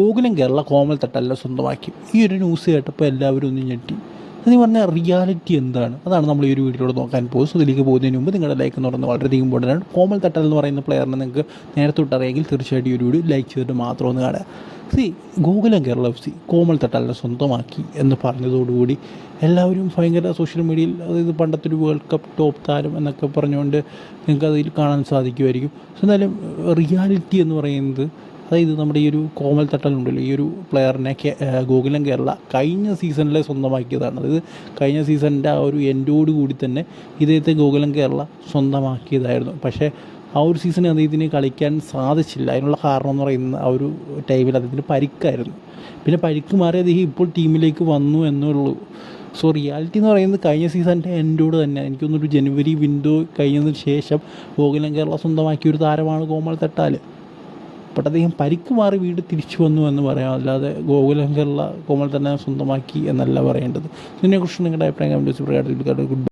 ഗോകുലം കേരള കോമൽ തട്ടല്ല സ്വന്തമാക്കി. ഈ ഒരു ന്യൂസ് കേട്ടപ്പോൾ എല്ലാവരും ഒന്ന് ഞെട്ടി. എന്ന് പറഞ്ഞാൽ റിയാലിറ്റി എന്താണ്? അതാണ് നമ്മൾ ഈ ഒരു വീഡിയോയിൽ നോക്കാൻ പോകും സോ ഇതിലേക്ക് പോകുന്നതിന് മുമ്പ് നിങ്ങളുടെ ലൈക്ക് എന്ന് പറയുന്നത് വളരെയധികം ഇമ്പോർട്ടന്റ് ആണ്. കോമൽ തട്ടൽ എന്ന് പറയുന്ന പ്ലെയറിനെ നിങ്ങൾക്ക് നേരത്തെ തൊട്ടറിയെങ്കിൽ തീർച്ചയായിട്ടും ഈ ഒരു വീഡിയോ ലൈക്ക് ചെയ്തിട്ട് മാത്രം ഒന്ന് കാണുക. സി ഗോകുലം കേരള എഫ് സി കോമൽ തട്ടലിനെ സ്വന്തമാക്കി എന്ന് പറഞ്ഞതോടുകൂടി എല്ലാവരും ഭയങ്കര സോഷ്യൽ മീഡിയയിൽ അതായത് പണ്ടത്തെ ഒരു വേൾഡ് കപ്പ് ടോപ്പ് താരം എന്നൊക്കെ പറഞ്ഞുകൊണ്ട് നിങ്ങൾക്ക് അതിൽ കാണാൻ സാധിക്കുമായിരിക്കും. സോ എന്തായാലും റിയാലിറ്റി എന്ന് പറയുന്നത് അതായത് നമ്മുടെ ഈ ഒരു കോമൽ തട്ടലുണ്ടല്ലോ ഈ ഒരു പ്ലെയറിനെ ഗോകുലം കേരള കഴിഞ്ഞ സീസണിലെ സ്വന്തമാക്കിയതാണ്. അതായത് കഴിഞ്ഞ സീസണിന്റെ ആ ഒരു എൻഡോട് കൂടി തന്നെ ഇദ്ദേഹത്തെ ഗോകുലം കേരള സ്വന്തമാക്കിയതായിരുന്നു. പക്ഷേ ആ ഒരു സീസണിൽ അദ്ദേഹത്തിന് കളിക്കാൻ സാധിച്ചില്ല. അതിനുള്ള കാരണം എന്ന് പറയുന്നത് ആ ഒരു ടൈമിൽ അദ്ദേഹത്തിന് പരിക്കായിരുന്നു. പിന്നെ പരിക്ക് മാറി അദ്ദേഹം ഇപ്പോൾ ടീമിലേക്ക് വന്നു എന്നുള്ളൂ. സോ റിയാലിറ്റി എന്ന് പറയുന്നത് കഴിഞ്ഞ സീസണിന്റെ എൻഡോട് തന്നെ എനിക്ക് തോന്നുന്നു ജനുവരി വിൻഡോ കഴിഞ്ഞതിന് ശേഷം ഗോകുലം കേരള സ്വന്തമാക്കിയ ഒരു താരമാണ് കോമൽ തട്ടാൽ ബട്ട് അദ്ദേഹം പരിക്ക് മാറി വീട് തിരിച്ചു വന്നു എന്ന് പറയാം. അല്ലാതെ ഗോകുലം കേരള കോമൽ തന്നെ സ്വന്തമാക്കി എന്നല്ല പറയേണ്ടത്. ഇതിനെക്കുറിച്ച് നിങ്ങളുടെ അഭിപ്രായം കമന്റ് പ്രകാരം ഗുഡ്